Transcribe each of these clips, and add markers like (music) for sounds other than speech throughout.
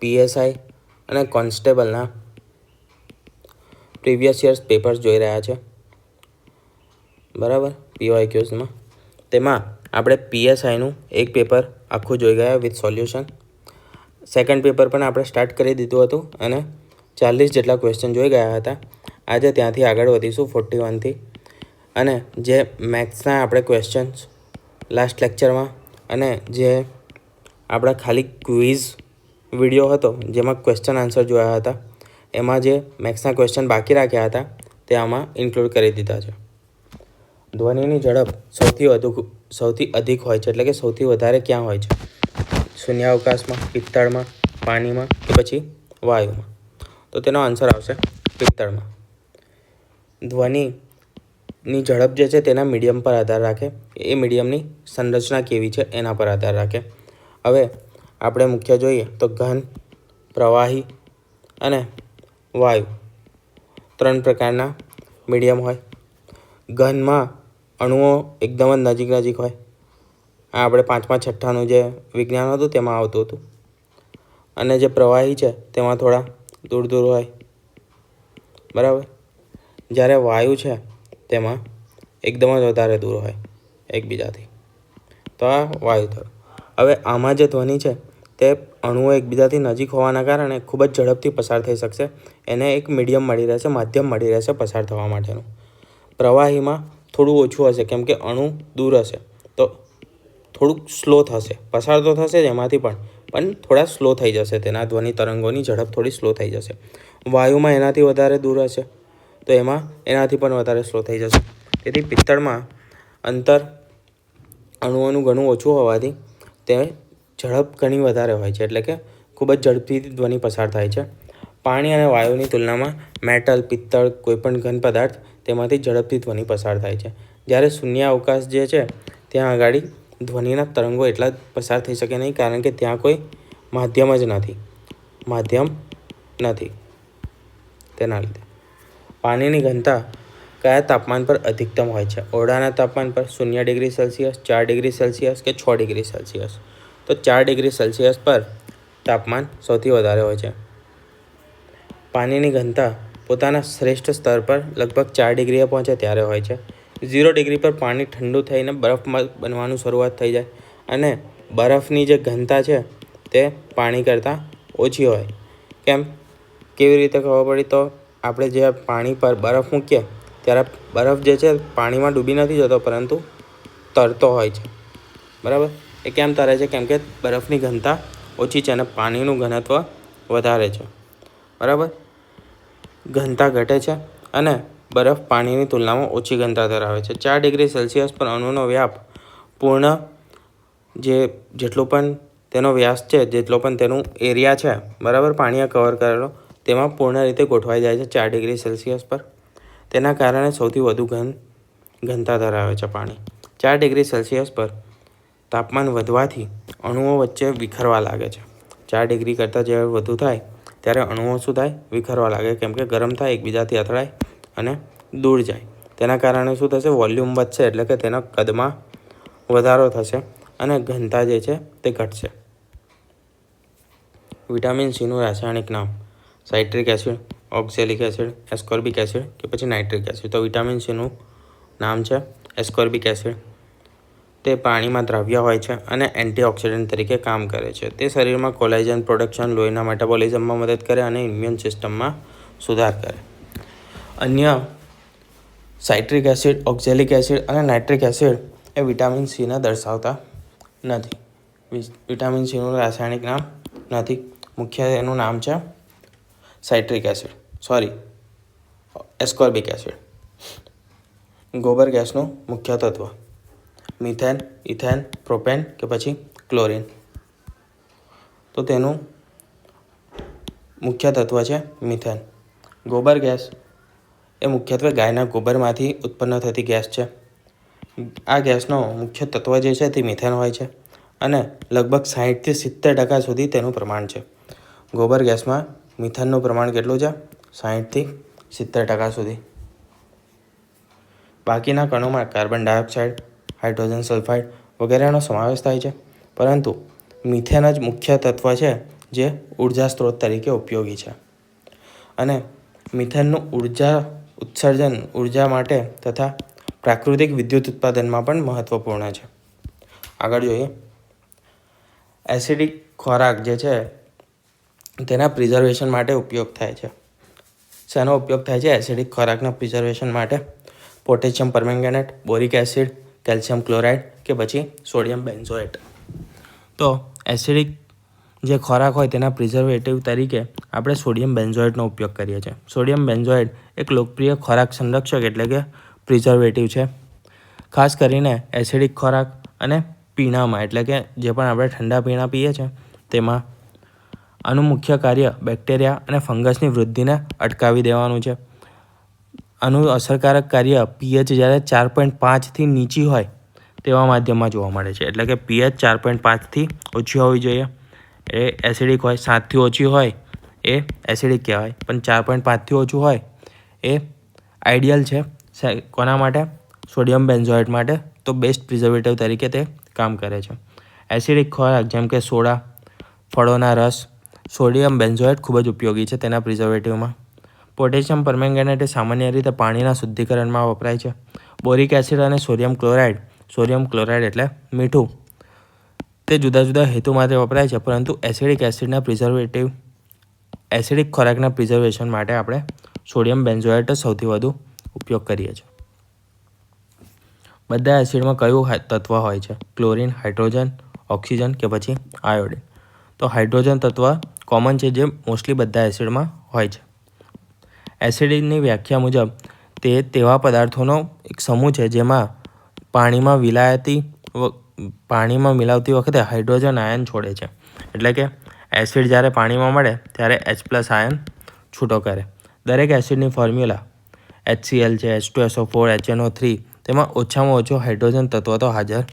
PSI અને કોન્સ્ટેબલના previous years papers જોઈ રહ્યા છે. બરાબર? પીવાય ક્યુઝમાં. તેમાં આપણે પીએસઆઈનું એક પેપર આખું જોઈ ગયા વિથ સોલ્યુશન. સેકન્ડ પેપર પણ આપણે સ્ટાર્ટ કરી દીધું હતું અને ચાલીસ જેટલા ક્વેશ્ચન જોઈ ગયા હતા. આજે ત્યાંથી આગળ વધીશું ફોર્ટી વનથી. અને જે મેથ્સના આપણે ક્વેશ્ચન્સ લાસ્ટ લેક્ચરમાં અને જે આપણા ખાલી ક્વિઝ વીડિયો હતો, જેમાં ક્વેશ્ચન આન્સર જોયા હતા. એમાં જે મેથ્સના ક્વેશ્ચન બાકી રાખ્યા હતા, તે આમાં ઇન્ક્લુડ કરી દીધા છે. ધ્વનિની ઝડપ સૌથી વધુ સૌથી અધિક હોય છે, એટલે કે સૌથી વધારે ક્યાં હોય છે? શૂન્યાવકાશમાં, પિત્તળમાં, પાણીમાં કે પછી વાયુમાં? તો તેનો આન્સર આવશે પિત્તળમાં. ધ્વનિની ઝડપ જે છે, તેના મીડિયમ પર આધાર રાખે. એ મીડિયમની સંરચના કેવી છે, એના પર આધાર રાખે. હવે આપણે મુખ્ય જોઈએ તો ઘન, પ્રવાહી અને વાયુ. ત્રણ પ્રકારના મીડિયમ હોય. ઘનમાં અણુઓ એકદમ જ નજીક નજીક હોય. આ આપણે પાંચમા છઠ્ઠાનું જે વિજ્ઞાન હતું તેમાં આવતું હતું. અને જે પ્રવાહી છે તેમાં થોડા દૂર દૂર હોય. બરાબર? જ્યારે વાયુ છે તેમાં એકદમ જ વધારે દૂર હોય એકબીજાથી. તો આ વાયુ થયો હવે આમાં જે ધ્વનિ છે તે અણુઓ એકબીજાથી નજીક હોવાના કારણે ખૂબ જ ઝડપથી પસાર થઈ શકશે. એને એક મીડિયમ મળી રહેશે, માધ્યમ મળી રહેશે પસાર થવા માટેનું. પ્રવાહીમાં થોડું ઓછું હશે, કેમ કે અણુ દૂર હશે. તો થોડુંક સ્લો થશે. પસાર તો થશે જ એમાંથી પણ પણ થોડા સ્લો થઈ જશે. તેના ધ્વનિ તરંગોની ઝડપ થોડી સ્લો થઈ જશે. વાયુમાં એનાથી વધારે દૂર હશે, તો એમાં એનાથી પણ વધારે સ્લો થઈ જશે. તેથી પિત્તળમાં અંતર અણુઓનું ઘણું ઓછું હોવાથી તે ઝડપ ઘણી વધારે હોય છે, એટલે કે ખૂબ જ ઝડપથી ધ્વનિ પસાર થાય છે. પાણી અને વાયુની તુલનામાં મેટલ, પિત્તળ, કોઈપણ ઘન પદાર્થ તેમાંથી ઝડપથી ધ્વનિ પસાર થાય છે. જ્યારે શૂન્ય અવકાશ જે છે, ત્યાં આગળ ધ્વનિના તરંગો એટલા પસાર થઈ શકે નહીં, કારણ કે ત્યાં કોઈ માધ્યમ જ નથી. માધ્યમ નથી. તેના લીધે. પાણીની ઘનતા કયા તાપમાન પર અધિકતમ હોય છે? ઓરડાના તાપમાન પર શૂન્ય ડિગ્રી સેલ્સિયસ, ચાર ડિગ્રી સેલ્સિયસ કે છ ડિગ્રી સેલ્સિયસ? તો ચાર ડિગ્રી સેલ્સિયસ પર તાપમાન સૌથી વધારે હોય છે. પાણીની ઘનતા પોતાના શ્રેષ્ઠ સ્તર પર લગભગ ચાર ડિગ્રીએ પહોંચે ત્યારે હોય છે. ઝીરો ડિગ્રી પર પાણી ઠંડુ થઈને બરફમાં બનવાનું શરૂઆત થઈ જાય અને બરફની જે ઘનતા છે તે પાણી કરતાં ઓછી હોય. કેમ? કેવી રીતે ખબર પડી? તો આપણે જે પાણી પર બરફ મૂકીએ ત્યારે બરફ જે છે પાણીમાં ડૂબી નથી જતો, પરંતુ તરતો હોય છે. બરાબર? એ કેમ તરે છે? કેમ કે બરફની ઘનતા ઓછી છે અને પાણીનું ઘનત્વ વધારે છે. બરાબર? ઘનતા ઘટે છે અને બરફ પાણીની તુલનામાં ઓછી ઘનતા ધરાવે છે. ચાર ડિગ્રી સેલ્સિયસ પર અણુનો વ્યાપ પૂર્ણ જે જેટલો પણ તેનો વ્યાસ છે, જેટલો પણ તેનું એરિયા છે, બરાબર? પાણીએ કવર કરેલો, તેમાં પૂર્ણ રીતે ગોઠવાઈ જાય છે ચાર ડિગ્રી સેલ્સિયસ પર. તેના કારણે સૌથી વધુ ઘન, ઘનતા ધરાવે છે પાણી. ચાર ડિગ્રી સેલ્સિયસ પર તાપમાન વધવાથી અણુઓ વચ્ચે વિખરવા લાગે છે. ચાર ડિગ્રી કરતાં જ્યારે વધુ થાય, ત્યારે અણુઓ શું થાય? વિખરવા લાગે. કેમ કે ગરમ થાય, એકબીજાથી અથડાય અને દૂર જાય. તેના કારણે શું થશે? વોલ્યુમ વધશે, એટલે કે તેના કદમાં વધારો થશે અને ઘનતા જે છે તે ઘટશે. વિટામિન સીનું રાસાયણિક નામ citric acid oxalic acid, ascorbic acid કે પછી નાઇટ્રિક એસિડ. તો વિટામિન સીનું નામ છે એસ્કોર્બિક એસિડ. તે પાણીમાં દ્રાવ્ય હોય છે અને એન્ટીઓક્સિડન્ટ તરીકે કામ કરે છે. તે શરીરમાં કોલેજન પ્રોડક્શન, લોહીના મેટાબોલિઝમમાં મદદ કરે અને ઇમ્યુન સિસ્ટમમાં સુધાર કરે. અન્ય સાઇટ્રિક એસિડ, ઓક્ઝેલિક એસિડ અને નાઇટ્રિક એસિડ એ વિટામિન સીને દર્શાવતા નથી. વિટામિન સીનું રાસાયણિક નામ નથી. મુખ્ય એનું નામ છે citric acid. Sorry ascorbic acid. ગોબર ગેસનું મુખ્ય તત્વ. મિથેન, ઇથેન, પ્રોપેન કે પછી ક્લોરિન. તો તેનું મુખ્ય તત્વ છે મિથેન. ગોબર ગેસ એ મુખ્યત્વે ગાયના ગોબરમાંથી ઉત્પન્ન થતી ગેસ છે. આ ગેસનો મુખ્ય તત્વ જે છે તે મિથેન હોય છે અને લગભગ સાહીઠથી સિત્તેર ટકા સુધી તેનું પ્રમાણ છે. ગોબર ગેસમાં મિથેનનું પ્રમાણ કેટલું છે? સાહીઠથી સિત્તેર ટકા સુધી. બાકીના કણોમાં કાર્બન ડાયોક્સાઇડ હાઇડ્રોજન સલ્ફાઇડ વગેરેનો સમાવેશ થાય છે. પરંતુ મિથેન જ મુખ્ય તત્વ છે જે ઊર્જા સ્ત્રોત તરીકે ઉપયોગી છે. અને મિથેનનું ઊર્જા ઉત્સર્જન ઊર્જા માટે તથા પ્રાકૃતિક વિદ્યુત ઉત્પાદનમાં પણ મહત્ત્વપૂર્ણ છે. આગળ જોઈએ. એસિડિક ખોરાક જે છે તેના પ્રિઝર્વેશન માટે ઉપયોગ થાય છે. શેનો ઉપયોગ થાય છે? એસિડિક ખોરાકના પ્રિઝર્વેશન માટે potassium permanganate, boric acid calcium chloride કે પછી સોડિયમ બેન્ઝોએટ. તો એસિડિક જે ખોરાક હોય તેના પ્રિઝર્વેટિવ તરીકે આપણે સોડિયમ બેન્ઝોએટનો ઉપયોગ કરીએ છીએ. સોડિયમ બેન્ઝોએટ એક લોકપ્રિય ખોરાક સંરક્ષક એટલે કે પ્રિઝર્વેટિવ છે. ખાસ કરીને એસિડિક ખોરાક અને પીણામાં, એટલે કે જે પણ આપણે ઠંડા પીણા પીએ છીએ, તેમાં આનું મુખ્ય કાર્ય બેક્ટેરિયા અને ફંગસની વૃદ્ધિને અટકાવી દેવાનું છે. આનું અસરકારક કાર્ય પીએચ જ્યારે ચાર પોઈન્ટ પાંચથી નીચી હોય તેવા માધ્યમમાં જોવા મળે છે. એટલે કે પીએચ ચાર પોઈન્ટ પાંચથી ઓછી હોવી જોઈએ. એ એસિડિક હોય સાતથી ઓછી હોય, એ એસિડિક કહેવાય. પણ ચાર પોઈન્ટ પાંચથી ઓછું હોય, એ આઈડિયલ છે. કોના માટે? સોડિયમ બેન્ઝોએટ માટે. તો બેસ્ટ પ્રિઝર્વેટિવ તરીકે તે કામ કરે છે. એસિડિક ખોરાક જેમ કે સોડા, ફળોના રસ. સોડિયમ બેન્ઝોએટ ખૂબ જ ઉપયોગી છે તેના પ્રિઝર્વેટિવમાં પોટેશિયમ પરમેંગેનેટ એ સામાન્ય રીતે પાણીના શુદ્ધિકરણમાં વપરાય છે. બોરિક એસિડ અને સોડિયમ ક્લોરાઇડ સોડિયમ ક્લોરાઇડ એટલે મીઠું, તે જુદા જુદા હેતુ માટે વપરાય છે, પરંતુ એસિડિક એસિડના પ્રિઝર્વેટિવ, એસિડિક ખોરાકના પ્રિઝર્વેશન માટે આપણે સોડિયમ બેન્ઝોએટ સૌથી વધુ ઉપયોગ કરીએ છીએ. બધા એસિડમાં કયું તત્વ હોય છે? ક્લોરિન, હાઇડ્રોજન, ઓક્સિજન કે પછી આયોડિન? તો હાઇડ્રોજન તત્વ કોમન છે જે મોસ્ટલી બધા એસિડમાં હોય છે. એસિડની વ્યાખ્યા મુજબ, તે તેવા પદાર્થોનો એક સમૂહ છે જેમાં પાણીમાં વિલાયતી પાણીમાં મિલાવતી વખતે હાઇડ્રોજન આયન છોડે છે. એટલે કે એસિડ જ્યારે પાણીમાં મળે, ત્યારે એચ પ્લસ આયન છૂટો કરે. દરેક એસિડની ફોર્મ્યુલા એચસીએલ છે H two SO four HNO three તેમાં ઓછામાં ઓછો હાઇડ્રોજન તત્વ તો હાજર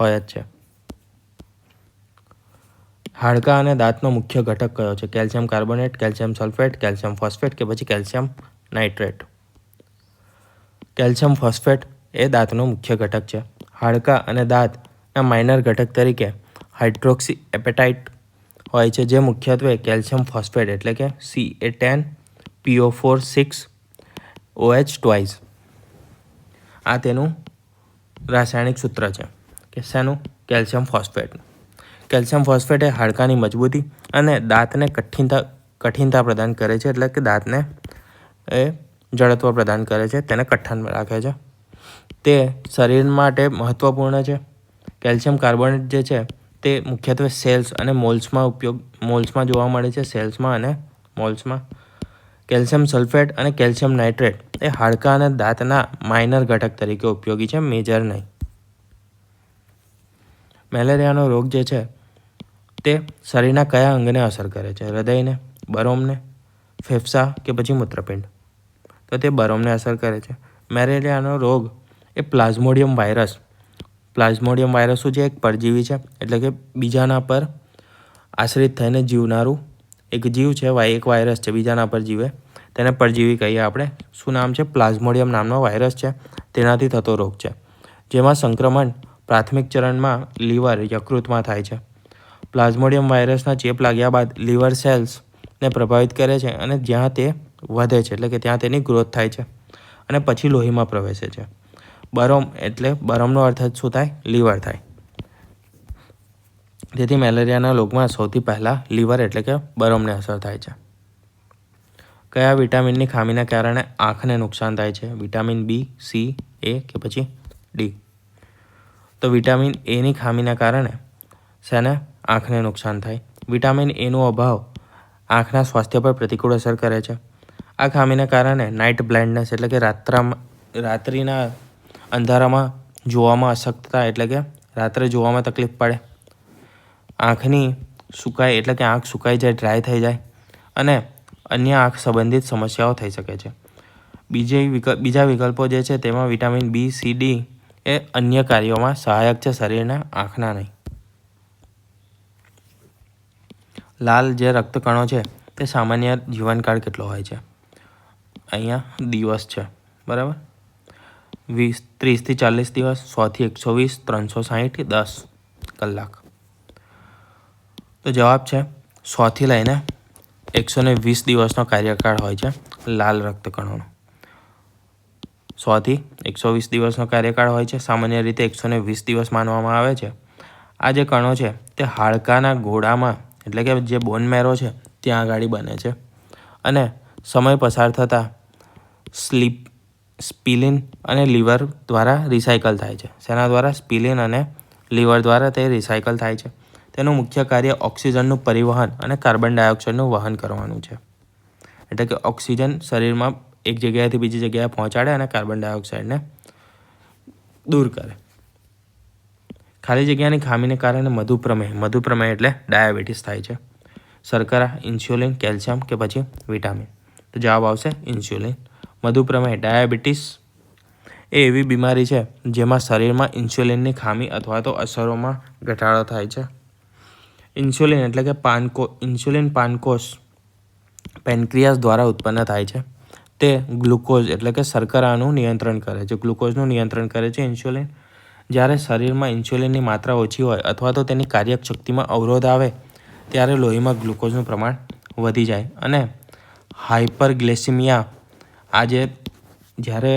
હોય જ છે. હાડકાં અને દાંતનો મુખ્ય ઘટક કયો છે? Calcium carbonate, calcium sulphate, calcium phosphate કે પછી કેલ્શિયમ નાઇટ્રેટ? કેલ્શિયમ ફોસ્ફેટ એ દાંતનો મુખ્ય ઘટક છે. હાડકાં અને દાંતના માઇનર ઘટક તરીકે હાઇડ્રોક્સી એપેટાઇટ હોય છે, જે મુખ્યત્વે કેલ્શિયમ ફોસ્ફેટ એટલે કે C A ten PO four six OH twice આ તેનું રાસાયણિક સૂત્ર છે કે શેનું? કેલ્શિયમ ફોસ્ફેટનું. કેલ્શિયમ ફોસ્ફેટ એ હાડકાની મજબૂતી અને દાંતને કઠિનતા કઠિનતા પ્રદાન કરે છે. એટલે કે દાંતને એ જડત્વ પ્રદાન કરે છે. તેને કઠણ રાખે છે. તે શરીર માટે મહત્ત્વપૂર્ણ છે. કેલ્શિયમ કાર્બોનેટ જે છે તે મુખ્યત્વે સેલ્સ અને મોલ્સમાં ઉપયોગ, મોલ્સમાં જોવા મળે છે. સેલ્સમાં અને મોલ્સમાં. કેલ્શિયમ સલ્ફેટ અને કેલ્શિયમ નાઇટ્રેટ એ હાડકા અને દાંતના માઇનર ઘટક તરીકે ઉપયોગી છે. મેજર નહીં. મેલેરિયાનો રોગ જે છે તે શરીરના કયા અંગને અસર કરે છે? હૃદયને, બરોમને, ફેફસા કે પછી મૂત્રપિંડ? તો તે બરોમને અસર કરે છે. મેલેરિયાનો રોગ એ પ્લાઝ્મોડિયમ વાયરસ પ્લાઝ્મોડિયમ વાયરસ શું છે? એક પરજીવી છે. એટલે કે બીજાના પર આશ્રિત થઈને જીવનારું એક જીવ છે એક વાયરસ છે, બીજાના પર જીવે. તેને પરજીવી કહીએ આપણે. શું નામ છે? પ્લાઝ્મોડિયમ નામનો વાયરસ છે. તેનાથી થતો રોગ છે. જેમાં સંક્રમણ પ્રાથમિક ચરણમાં લીવર યકૃતમાં થાય છે. પ્લાઝ્મોડિયમ વાયરસના ચેપ લાગ્યા બાદ લીવર સેલ્સને પ્રભાવિત કરે છે અને જ્યાં તે વધે છે, એટલે કે ત્યાં તેની ગ્રોથ થાય છે અને પછી લોહીમાં પ્રવેશે છે. બરોમ એટલે બરમનો અર્થ જ શું થાય? લીવર થાય. તેથી મેલેરિયાના રોગમાં સૌથી પહેલાં લીવર એટલે કે બરમને અસર થાય છે. કયા વિટામિનની ખામીના કારણે આંખને નુકસાન થાય છે? વિટામિન બી, સી, એ કે પછી ડી? તો વિટામિન એની ખામીના કારણે શેને? આંખને નુકસાન થાય. વિટામિન એનો અભાવ આંખના સ્વાસ્થ્ય પર પ્રતિકૂળ અસર કરે છે. આ ખામીને કારણે નાઇટ બ્લાઇન્ડનેસ એટલે કે રાત્રામાં, રાત્રિના અંધારામાં જોવામાં અશક્તતા એટલે કે રાત્રે જોવામાં તકલીફ પડે. આંખની સુકાય એટલે કે આંખ સુકાઈ જાય ડ્રાય થઈ જાય અને અન્ય આંખ સંબંધિત સમસ્યાઓ થઈ શકે છે. બીજે વિકલ્પ બીજા વિકલ્પો જે છે તેમાં vitamin B C D A અન્ય કાર્યોમાં સહાયક છે શરીરના આંખના નહીં. લાલ જે રક્તકણો છે, તે સામાન્ય જીવનકાળ કેટલો હોય છે? અહીંયા દિવસ છે, બરાબર? વીસ, ત્રીસથી ચાલીસ દિવસ, સોથી એકસો વીસ, ત્રણસો સાહીઠ, દસ કલાક. તો જવાબ છે, સોથી લઈને એકસો ને વીસ દિવસનો કાર્યકાળ હોય છે, લાલ રક્તકણોનો. સોથી એકસો વીસ દિવસનો કાર્યકાળ હોય છે, સામાન્ય રીતે એકસો ને વીસ દિવસ માનવામાં આવે છે. આ જે કણો છે, તે હાડકાના ગોળામાં એટલે કે જે બોન મેરો છે, ત્યાં આગળ બને છે. અને સમય પસાર થતાં સ્લીપ સ્પિલિન અને લીવર દ્વારા રિસાયકલ થાય છે. શેના દ્વારા? સ્પિલિન અને લીવર દ્વારા તે રિસાયકલ થાય છે. તેનું મુખ્ય કાર્ય ઓક્સિજનનું પરિવહન અને કાર્બન ડાયોક્સાઇડનું વહન કરવાનું છે. એટલે કે ઓક્સિજન શરીરમાં એક જગ્યાએથી બીજી જગ્યાએ પહોંચાડે અને કાર્બન ડાયોક્સાઇડને દૂર કરે. ખાલી જગ્યાની ખામીને કારણે મધુપ્રમેહ મધુપ્રમેહ એટલે ડાયાબિટીસ થાય છે. શર્કરા, ઇન્સ્યુલિન, કેલ્શિયમ કે પછી વિટામિન. તો જવાબ આવશે ઇન્સ્યુલિન. મધુપ્રમેહ ડાયાબિટીસ એ એવી બીમારી છે જેમાં શરીરમાં ઇન્સ્યુલિનની ખામી અથવા તો અસરોમાં ઘટાડો થાય છે. ઇન્સ્યુલિન એટલે કે પાનકો, ઇન્સ્યુલિન પાનકોષ પેનક્રિયાસ દ્વારા ઉત્પન્ન થાય છે. તે ગ્લુકોઝ એટલે કે શર્કરાનું નિયંત્રણ કરે છે. ગ્લુકોઝનું નિયંત્રણ કરે છે ઇન્સ્યુલિન. જ્યારે શરીરમાં ઇન્સ્યુલિનની માત્રા ઓછી હોય અથવા તો તેની કાર્યશક્તિમાં અવરોધ આવે, ત્યારે લોહીમાં ગ્લુકોઝનું પ્રમાણ વધી જાય અને હાઇપરગ્લેસિમિયા આજે જ્યારે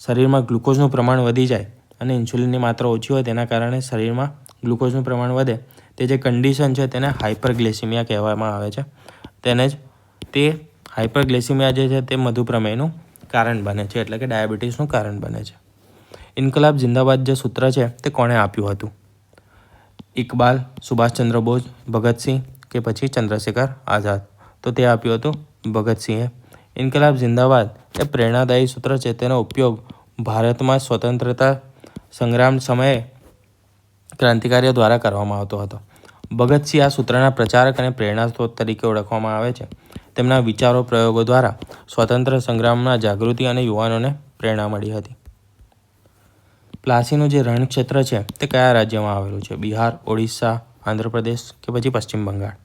શરીરમાં ગ્લુકોઝનું પ્રમાણ વધી જાય અને ઇન્સ્યુલિનની માત્રા ઓછી હોય તેના કારણે શરીરમાં ગ્લુકોઝનું પ્રમાણ વધે, તે જે કન્ડિશન છે તેને હાઇપરગ્લેસિમિયા કહેવામાં આવે છે. તેને જ તે હાઇપરગ્લેસિમિયા જે છે તે મધુપ્રમેયનું કારણ બને છે, એટલે કે ડાયાબિટીસનું કારણ બને છે. ઇન્કલાબ જિંદાબાદ જે સૂત્ર છે તે કોણે આપ્યું હતું? ઇકબાલ, સુભાષચંદ્ર બોઝ, ભગતસિંહ કે પછી ચંદ્રશેખર આઝાદ? તો તે આપ્યું હતું ભગતસિંહે. ઇન્કલાબ જિંદાબાદ એ પ્રેરણાદાયી સૂત્ર છે. તેનો ઉપયોગ ભારતમાં સ્વતંત્રતા સંગ્રામ સમયે ક્રાંતિકારીઓ દ્વારા કરવામાં આવતો હતો. ભગતસિંહ આ સૂત્રના પ્રચારક અને પ્રેરણા સ્ત્રોત તરીકે ઓળખવામાં આવે છે. તેમના વિચારો પ્રયોગો દ્વારા સ્વતંત્ર સંગ્રામના જાગૃતિ અને યુવાનોને પ્રેરણા મળી હતી. પ્લાસીનું જે રણક્ષેત્ર છે, તે કયા રાજ્યમાં આવેલું છે? બિહાર, ઓડિશા, આંધ્રપ્રદેશ કે પછી પશ્ચિમ બંગાળ?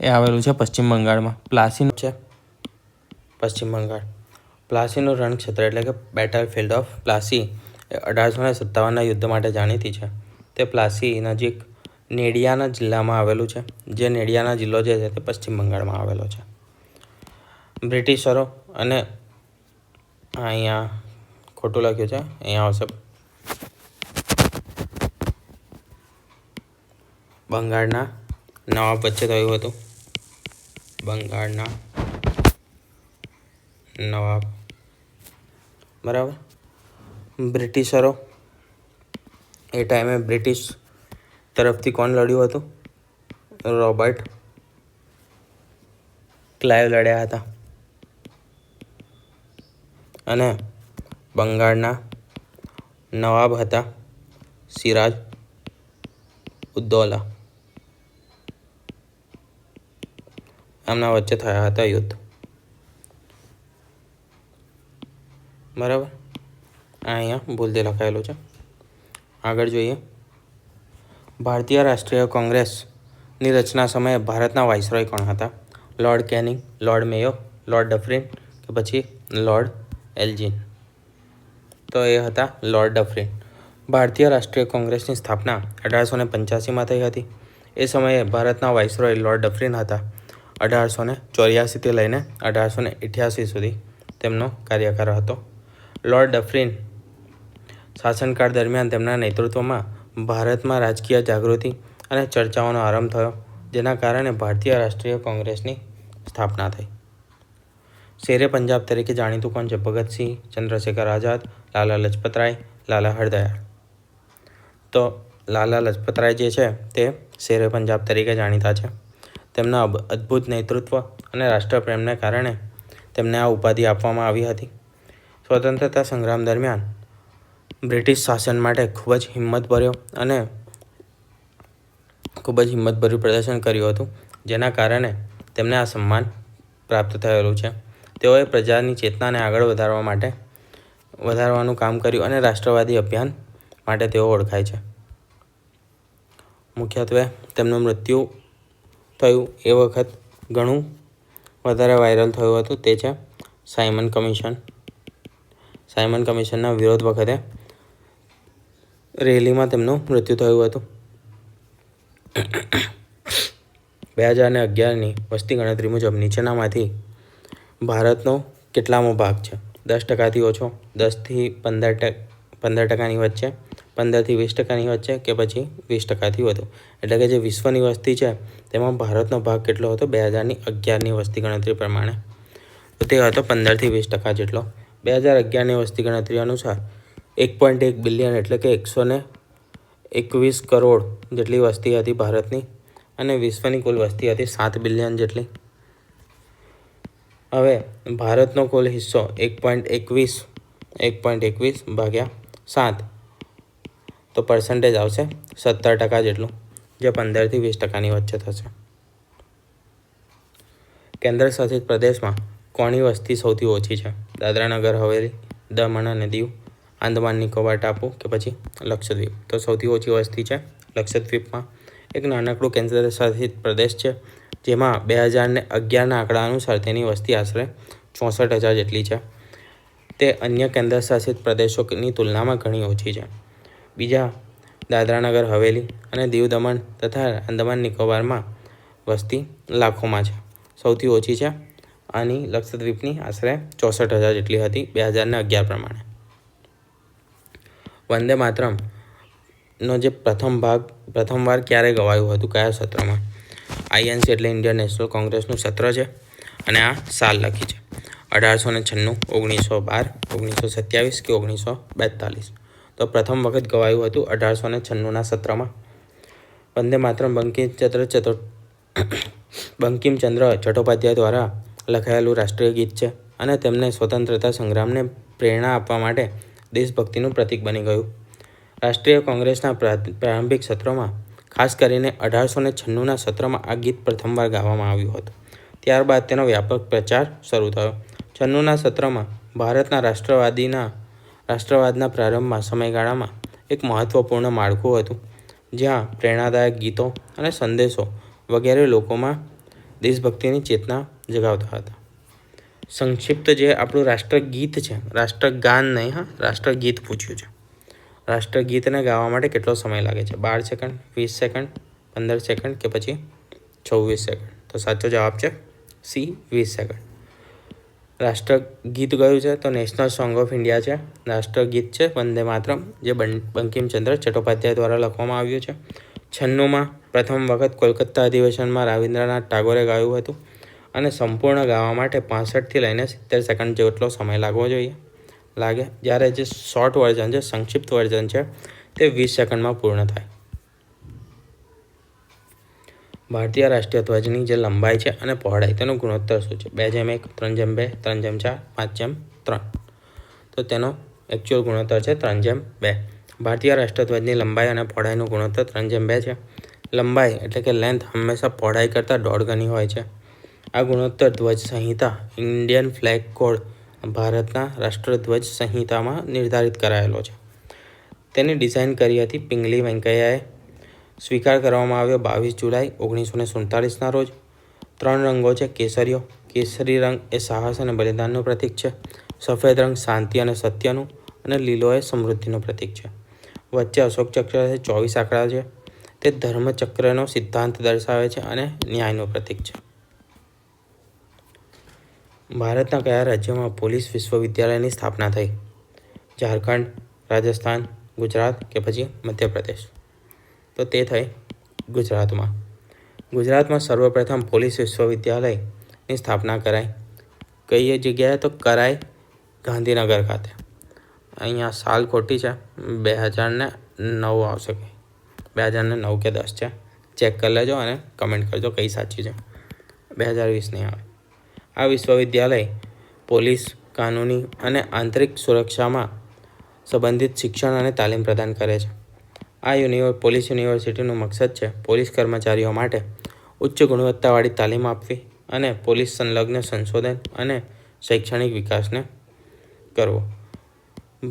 એ આવેલું છે પશ્ચિમ બંગાળમાં. પ્લાસીનું છે પશ્ચિમ બંગાળ. પ્લાસીનું રણક્ષેત્ર એટલે કે બેટલ ફિલ્ડ ઓફ પ્લાસી એ અઢારસો ને સત્તાવનના યુદ્ધ માટે જાણીતી છે. તે પ્લાસી નજીક નેડિયાના જિલ્લામાં આવેલું છે. જે નેડિયાના જિલ્લો જે છે તે પશ્ચિમ બંગાળમાં આવેલો છે. બ્રિટિશરો અને અહીંયા ખોટું લખ્યું છે. અહીંયા આવશે. બંગાળના નવાબ વચ્ચે થયું હતું. બંગાળના નવાબ. બરાબર? બ્રિટિશરો એ ટાઈમે બ્રિટિશ તરફથી કોણ લડ્યું હતું? રોબર્ટ ક્લાઇવ લડ્યા હતા. અને બંગાળના નવાબ હતા સિરાજ ઉદ્દૌલા. એમના વચ્ચે થયા હતા યુદ્ધ. બરાબર? આ અહીંયા ભૂલથી લખાયેલું છે. આગળ જોઈએ. ભારતીય રાષ્ટ્રીય કોંગ્રેસની રચના સમયે ભારતના વાઇસરોય કોણ હતા? Lord Canning, Lord Mayo, Lord Dufferin કે પછી લોર્ડ એલ્જિન? તો એ હતા લોર્ડ ડફરિન ભારતીય રાષ્ટ્રીય કોંગ્રેસની સ્થાપના અઢારસો ને પંચ્યાસીમાં થઈ હતી. એ સમયે ભારતના વાઇસરોય લોર્ડ ડફરિન હતા. અઢારસો ને ચોર્યાસીથી લઈને અઢારસો ને અઠ્યાસી સુધી તેમનો કાર્યકાળ હતો. લોર્ડ ડફરિન શાસનકાળ દરમિયાન તેમના નેતૃત્વમાં ભારતમાં રાજકીય જાગૃતિ અને ચર્ચાઓનો આરંભ થયો, જેના કારણે ભારતીય રાષ્ટ્રીય કોંગ્રેસની સ્થાપના થઈ. શેરે પંજાબ તરીકે જાણીતું કોણ છે? ભગતસિંહ, ચંદ્રશેખર આઝાદ લાલા લજપતરાય, લાલા હળદયા તો લાલા લજપતરાય જે છે, તે શેરે પંજાબ તરીકે જાણીતા છે. તેમના અદ્ભુત નેતૃત્વ અને રાષ્ટ્રપ્રેમને કારણે તેમને આ ઉપાધિ આપવામાં આવી હતી. સ્વતંત્રતા સંગ્રામ દરમિયાન બ્રિટિશ શાસન માટે ખૂબ જ હિંમતભર્યો અને ખૂબ જ હિંમતભર્યું પ્રદર્શન કર્યું હતું, જેના કારણે તેમને આ સન્માન પ્રાપ્ત થયેલું છે. તેઓએ પ્રજાની ચેતનાને આગળ વધારવા માટે વધારવાનું કામ કર્યું અને રાષ્ટ્રવાદી અભિયાન માટે તેઓ ઓળખાય છે. મુખ્યત્વે તેમનું મૃત્યુ થયું એ વખત ઘણું વધારે વાયરલ થયું હતું, તે છે સાયમન કમિશન. સાયમન કમિશનના વિરોધ વખતે રેલીમાં તેમનું મૃત્યુ થયું હતું. બે હજાર ને અગિયારની વસ્તી ગણતરી મુજબ નીચેનામાંથી ભારતનો કેટલામો ભાગ છે? દસ ટકાથી ઓછો, દસથી પંદર ટક, પંદર ટકાની વચ્ચે, પંદરથી વીસ ટકાની વચ્ચે કે પછી વીસ ટકાથી વધુ. એટલે કે જે વિશ્વની વસ્તી છે, તેમાં ભારતનો ભાગ કેટલો હતો? બે હજારની અગિયારની વસ્તી ગણતરી પ્રમાણે. તો તે હતો પંદરથી વીસ ટકા જેટલો. બે હજાર અગિયારની વસ્તી ગણતરી અનુસાર એક પોઈન્ટ એક બિલિયન એટલે કે એકસો ને એકવીસ કરોડ જેટલી વસ્તી હતી ભારતની અને વિશ્વની કુલ વસ્તી હતી સાત બિલિયન જેટલી. હવે ભારતનો કુલ હિસ્સો એક પોઈન્ટ એકવીસ, એક પોઈન્ટ એકવીસ ભાગ્યા સાત. તો પર્સન્ટેજ આવશે સત્તર ટકા જેટલું, જે પંદરથી વીસ ટકાની વચ્ચે થશે. કેન્દ્ર શાસિત પ્રદેશમાં કોની વસ્તી સૌથી ઓછી છે? દાદરાનગર, હવેલી, દમણ અને દીવ, આંદમાન, નિકોબાર, ટાપુ કે પછી લક્ષદ્વીપ? તો સૌથી ઓછી વસ્તી છે લક્ષદ્વીપમાં. એક નાનકડું કેન્દ્ર શાસિત પ્રદેશ છે જેમાં બે હજારને અગિયારના આંકડા અનુસાર તેની વસ્તી આશરે ચોસઠ હજાર જેટલી છે. તે અન્ય કેન્દ્રશાસિત પ્રદેશોની તુલનામાં ઘણી ઓછી છે. બીજા, દાદરાનગર, હવેલી અને દીવ દમણ તથા અંદમાન નિકોબારમાં વસ્તી લાખોમાં છે. સૌથી ઓછી છે. આની લક્ષદ્વીપની આશરે ચોસઠ હજાર જેટલી હતી બે હજારને અગિયાર પ્રમાણે. વંદે માતરમનો જે પ્રથમ ભાગ પ્રથમવાર ક્યારે ગવાયું હતું? કયા સત્રમાં આઈએનસી એટલે ઇન્ડિયન નેશનલ કોંગ્રેસનું સત્ર છે અને આ સાલ લખી છે. અઢારસો ને છન્નું, ઓગણીસો બાર, ઓગણીસો સત્યાવીસ કે ઓગણીસો બેતાલીસ. તો પ્રથમ વખત ગવાયું હતું અઢારસો ને છન્નુંના સત્રમાં. વંદે માતરમ બંકિમચંદ્ર ચતો બંકિમચંદ્ર ચટ્ટોપાધ્યાય દ્વારા લખાયેલું રાષ્ટ્રીય ગીત છે અને તેમને સ્વતંત્રતા સંગ્રામને પ્રેરણા આપવા માટે દેશભક્તિનું પ્રતીક બની ગયું. રાષ્ટ્રીય કોંગ્રેસના પ્રારંભિક સત્રોમાં ખાસ કરીને અઢારસો ને છન્નુંના સત્રમાં આ ગીત પ્રથમવાર ગાવામાં આવ્યું હતું. ત્યારબાદ તેનો વ્યાપક પ્રચાર શરૂ થયો. છન્નુંના સત્રમાં ભારતના રાષ્ટ્રવાદીના, રાષ્ટ્રવાદના પ્રારંભમાં સમયગાળામાં એક મહત્ત્વપૂર્ણ માળખું હતું, જ્યાં પ્રેરણાદાયક ગીતો અને સંદેશો વગેરે લોકોમાં દેશભક્તિની ચેતના જગાવતા હતા. સંક્ષિપ્ત જે આપણું રાષ્ટ્રગીત છે રાષ્ટ્રગાન નહીં હા, રાષ્ટ્રગીત પૂછ્યું છે. રાષ્ટ્રગીતને ગાવા માટે કેટલો સમય લાગે છે? બાર સેકન્ડ વીસ સેકન્ડ પંદર સેકન્ડ કે પછી છવ્વીસ સેકન્ડ તો સાચો જવાબ છે સી, વીસ સેકન્ડ રાષ્ટ્રગીત ગયું છે તો નેશનલ સોંગ ઓફ ઇન્ડિયા છે. રાષ્ટ્રગીત છે વંદે માતરમ, જે બંકિમચંદ્ર ચટ્ટોપાધ્યાય દ્વારા લખવામાં આવ્યું છે. છન્નુંમાં પ્રથમ વખત કોલકાતા અધિવેશનમાં રવિન્દ્રનાથ ટાગોરે ગાયું હતું અને સંપૂર્ણ ગાવા માટે પાસઠથી લઈને સિત્તેર સેકન્ડ જેટલો સમય લાગવો જોઈએ. લાગે. જ્યારે જે શોર્ટ વર્ઝન છે, સંક્ષિપ્ત વર્ઝન છે, તે વીસ સેકન્ડમાં પૂર્ણ થાય. ભારતીય રાષ્ટ્રીય ધ્વજની જે લંબાઈ છે અને પહોળાઈ, તેનો ગુણોત્તર શું છે? બે જેમ એક, ત્રણ જેમ બે, ત્રણ જેમ ચાર, પાંચ જેમ ત્રણ. તો તેનો એકચ્યુઅલ ગુણોત્તર છે ત્રણ જેમ બે. ભારતીય રાષ્ટ્રધ્વજની લંબાઈ અને પહોળાઈનો ગુણોત્તર ત્રણ જેમ બે છે. લંબાઈ એટલે કે લેન્થ હંમેશા પહોળાઈ કરતાં દોઢ ગણી હોય છે. આ ગુણોત્તર ધ્વજ સંહિતા ઇન્ડિયન ફ્લેગ કોડ ભારતના રાષ્ટ્રધ્વજ સંહિતામાં નિર્ધારિત કરાયેલો છે. તેની ડિઝાઇન કરી હતી પિંગલી વેંકૈયાએ. સ્વીકાર કરવામાં આવ્યો બાવીસ જુલાઈ, ઓગણીસો ને સુડતાલીસના રોજ. ત્રણ રંગો છે, કેસરીઓ. કેસરી રંગ એ સાહસ અને બલિદાનનું પ્રતીક છે. સફેદ રંગ શાંતિ અને સત્યનું અને લીલો એ સમૃદ્ધિનું પ્રતીક છે. વચ્ચે અશોક ચક્ર છે, ચોવીસ આંકડા છે. તે ધર્મચક્રનો સિદ્ધાંત દર્શાવે છે અને ન્યાયનું પ્રતીક છે. ભારતના કયા રાજ્યમાં પોલીસ વિશ્વવિદ્યાલયની સ્થાપના થઈ? ઝારખંડ, રાજસ્થાન, ગુજરાત કે પછી મધ્યપ્રદેશ? તો તે થઈ ગુજરાતમાં. ગુજરાતમાં સર્વપ્રથમ પોલીસ વિશ્વવિદ્યાલયની સ્થાપના કરાઈ. કઈ જગ્યાએ? તો કરાઈ ગાંધીનગર ખાતે. અહીંયા સાલ ખોટી છે. બે હજારને નવ આવશે બે હજારને નવ કે દસ છે. ચેક કરી લેજો અને કમેન્ટ કરજો કઈ સાચી છે. બે હજાર વીસ નહીં આવે. આ વિશ્વવિદ્યાલય પોલીસ, કાનૂની અને આંતરિક સુરક્ષામાં સંબંધિત શિક્ષણ અને તાલીમ પ્રદાન કરે છે. આ યુનિવર પોલીસ યુનિવર્સિટીનું મકસદ છે પોલીસ કર્મચારીઓ માટે ઉચ્ચ ગુણવત્તાવાળી તાલીમ આપવી અને પોલીસ સંલગ્ન સંશોધન અને શૈક્ષણિક વિકાસને કરવો.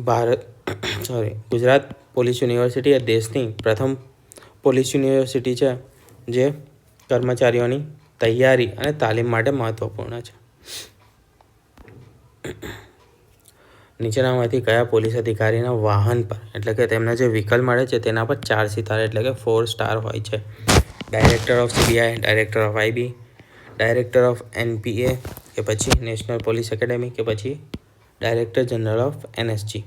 Bharat (coughs) sorry Gujarat police university એ દેશની પ્રથમ પોલીસ યુનિવર્સિટી છે જે કર્મચારીઓની તૈયારી અને તાલીમ માટે મહત્વપૂર્ણ છે. નીચેનામાંથી કયા પોલીસ અધિકારીના વાહન પર, એટલે કે તેમને જે વ્હીકલ મળે છે તેના પર ચાર સિતારા, એટલે કે ફોર સ્ટાર હોય છે. Director of CBI director of IB director of NPA કે પછી નેશનલ પોલીસ એકેડેમી કે પછી ડાયરેક્ટર જનરલ ઓફ એનએસજી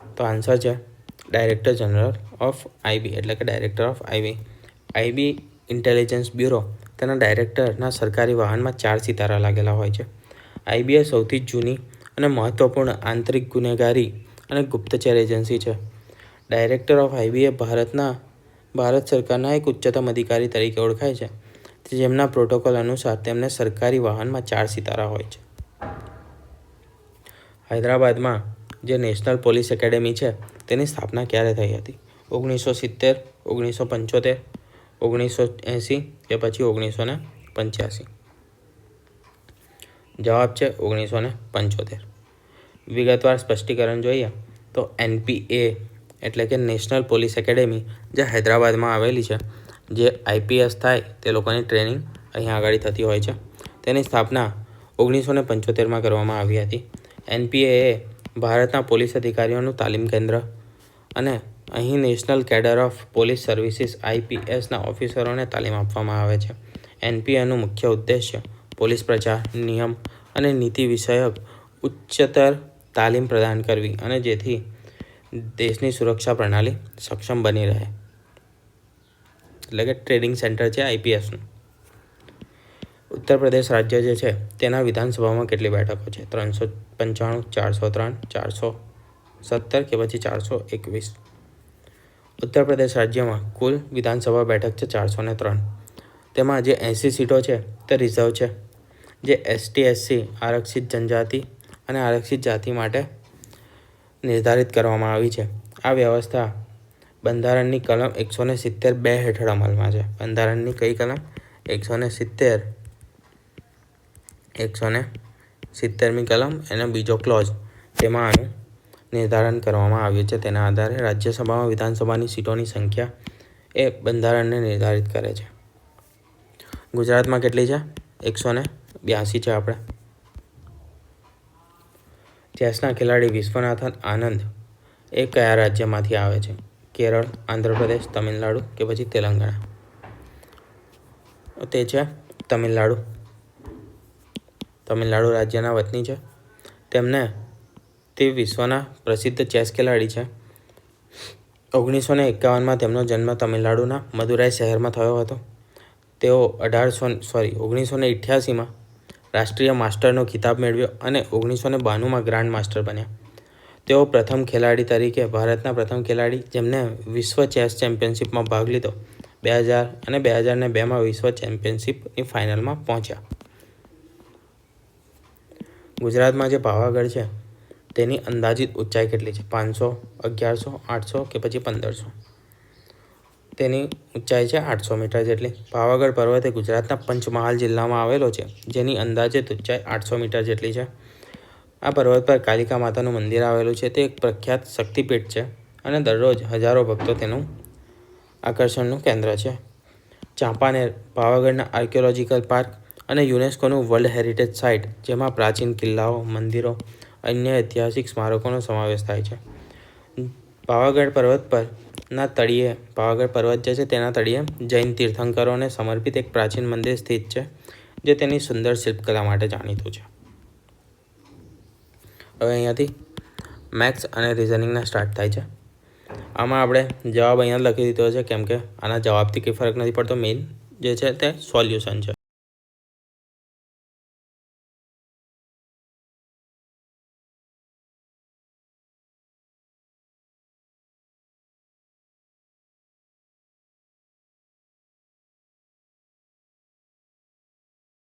તો આન્સર છે ડાયરેક્ટર જનરલ ઓફ આઈબી એટલે કે director of IB IB intelligence bureau તેના ડાયરેક્ટરના સરકારી વાહનમાં ચાર સિતારા લાગેલા હોય છે. આઈબીએ સૌથી જૂની અને મહત્ત્વપૂર્ણ આંતરિક ગુનેગારી અને ગુપ્તચર એજન્સી છે. ડાયરેક્ટર ઓફ આઈબીએ ભારતના, ભારત સરકારના એક ઉચ્ચતમ અધિકારી તરીકે ઓળખાય છે. જેમના પ્રોટોકોલ અનુસાર તેમને સરકારી વાહનમાં ચાર સિતારા હોય છે. હૈદરાબાદમાં જે નેશનલ પોલીસ એકેડેમી છે તેની સ્થાપના ક્યારે થઈ હતી? ઓગણીસો સિત્તેર, ઓગણીસો પંચોતેર ઓગણીસો એંસી કે પછી ઓગણીસો ને પંચ્યાસી. જવાબ છે ઓગણીસો ને પંચોતેર. વિગતવાર સ્પષ્ટીકરણ જોઈએ તો એનપીએ એટલે કે નેશનલ પોલીસ એકેડેમી જે હૈદરાબાદમાં આવેલી છે, જે આઈપીએસ થાય તે લોકોની ટ્રેનિંગ અહીં આગળ થતી હોય છે. તેની સ્થાપના ઓગણીસો ને પંચોતેરમાં કરવામાં આવી હતી. એનપીએ એ ભારતના પોલીસ અધિકારીઓનું તાલીમ કેન્દ્ર અને અહીં national cadre of police services આઈપીએસના ઓફિસરોને તાલીમ આપવામાં આવે છે. એનપીએનું મુખ્ય ઉદ્દેશ્ય પોલીસ પ્રચાર નિયમ અને નીતિ વિષયક ઉચ્ચતર તાલીમ પ્રદાન કરવી અને જેથી દેશની સુરક્ષા પ્રણાલી સક્ષમ બની રહે. એટલે કે ટ્રેનિંગ સેન્ટર છે આઈપીએસનું ઉત્તર પ્રદેશ રાજ્ય જે છે તેના વિધાનસભામાં કેટલી બેઠકો છે? ત્રણસો પંચાણું, ચારસો ત્રણ, ચારસો સત્તર કે પછી ચારસો એકવીસ. ઉત્તર પ્રદેશ રાજ્યમાં કુલ વિધાનસભા બેઠક છે ચારસો ને ત્રણ. તેમાં જે એંસી સીટો છે તે રિઝર્વ છે. જે એસટી, એસસી, આરક્ષિત જનજાતિ અને આરક્ષિત જાતિ માટે નિર્ધારિત કરવામાં આવી છે. આ વ્યવસ્થા બંધારણની કલમ એકસો ને સિત્તેર બે હેઠળ અમલમાં છે. બંધારણની કઈ કલમ? એકસો ને સિત્તેર. એકસો ને સિત્તેરમી કલમ. એનો બીજો ક્લોઝ તેમાં આનું નિર્ધારણ કરવામાં આવ્યું છે. તેના આધારે રાજ્યસભામાં વિધાનસભાની સીટોની સંખ્યા એ બંધારણને નિર્ધારિત કરે છે. ગુજરાતમાં કેટલી છે? એકસો ને બ્યાસી છે આપણે. ચેસના ખેલાડી વિશ્વનાથન આનંદ એ કયા રાજ્યમાંથી આવે છે? કેરળ, આંધ્રપ્રદેશ, તમિલનાડુ કે પછી તેલંગાણા? તે છે તમિલનાડુ. તમિલનાડુ રાજ્યના વતની છે. તેમને તે વિશ્વના પ્રસિદ્ધ ચેસ ખેલાડી છે. ઓગણીસો ને એકાવનમાં તેમનો જન્મ તમિલનાડુના મદુરાઈ શહેરમાં થયો હતો. તેઓ અઢારસો સોરી ઓગણીસો ને અઠ્યાસીમાં રાષ્ટ્રીય માસ્ટરનો ખિતાબ મેળવ્યો અને ઓગણીસો ને બાણુંમાં ગ્રાન્ડ માસ્ટર બન્યા. તેઓ પ્રથમ ખેલાડી તરીકે, ભારતના પ્રથમ ખેલાડી જેમને વિશ્વ ચેસ ચેમ્પિયનશિપમાં ભાગ લીધો બે હજાર અને બે હજાર ને બેમાં વિશ્વ ચેમ્પિયનશિપની ફાઇનલમાં પહોંચ્યા. ગુજરાતમાં જે પાવાગઢ છે તેની અંદાજિત ઊંચાઈ કેટલી છે? પાંચસો, અગિયારસો, આઠસો કે પછી પંદરસો? તેની ઊંચાઈ છે આઠસો મીટર જેટલી. પાવાગઢ પર્વત એ ગુજરાતના પંચમહાલ જિલ્લામાં આવેલો છે, જેની અંદાજિત ઊંચાઈ આઠસો મીટર જેટલી છે. આ પર્વત પર કાલિકા માતાનું મંદિર આવેલું છે. તે એક પ્રખ્યાત શક્તિપીઠ છે અને દરરોજ હજારો ભક્તો તેનું આકર્ષણનું કેન્દ્ર છે. ચાંપાનેર પાવાગઢના આર્કિયોલોજીકલ પાર્ક અને યુનેસ્કોનું વર્લ્ડ હેરિટેજ સાઇટ, જેમાં પ્રાચીન કિલ્લાઓ, મંદિરો અન્ય ઐતિહાસિક સ્મારકોનો સમાવેશ થાય છે. પાવાગઢ પર્વત પરના તળિયે, પાવાગઢ પર્વત જે છે તેના તળિયે જૈન તીર્થંકરોને સમર્પિત એક પ્રાચીન મંદિર સ્થિત છે, જે તેની સુંદર શિલ્પકલા માટે જાણીતું છે. હવે અહીંયાથી મેથ્સ અને રિઝનિંગના સ્ટાર્ટ થાય છે. આમાં આપણે જવાબ અહીંયા લખી દીધો છે, કેમ કે આના જવાબથી કંઈ ફરક નથી પડતો. મેઇન જે છે તે સોલ્યુશન છે.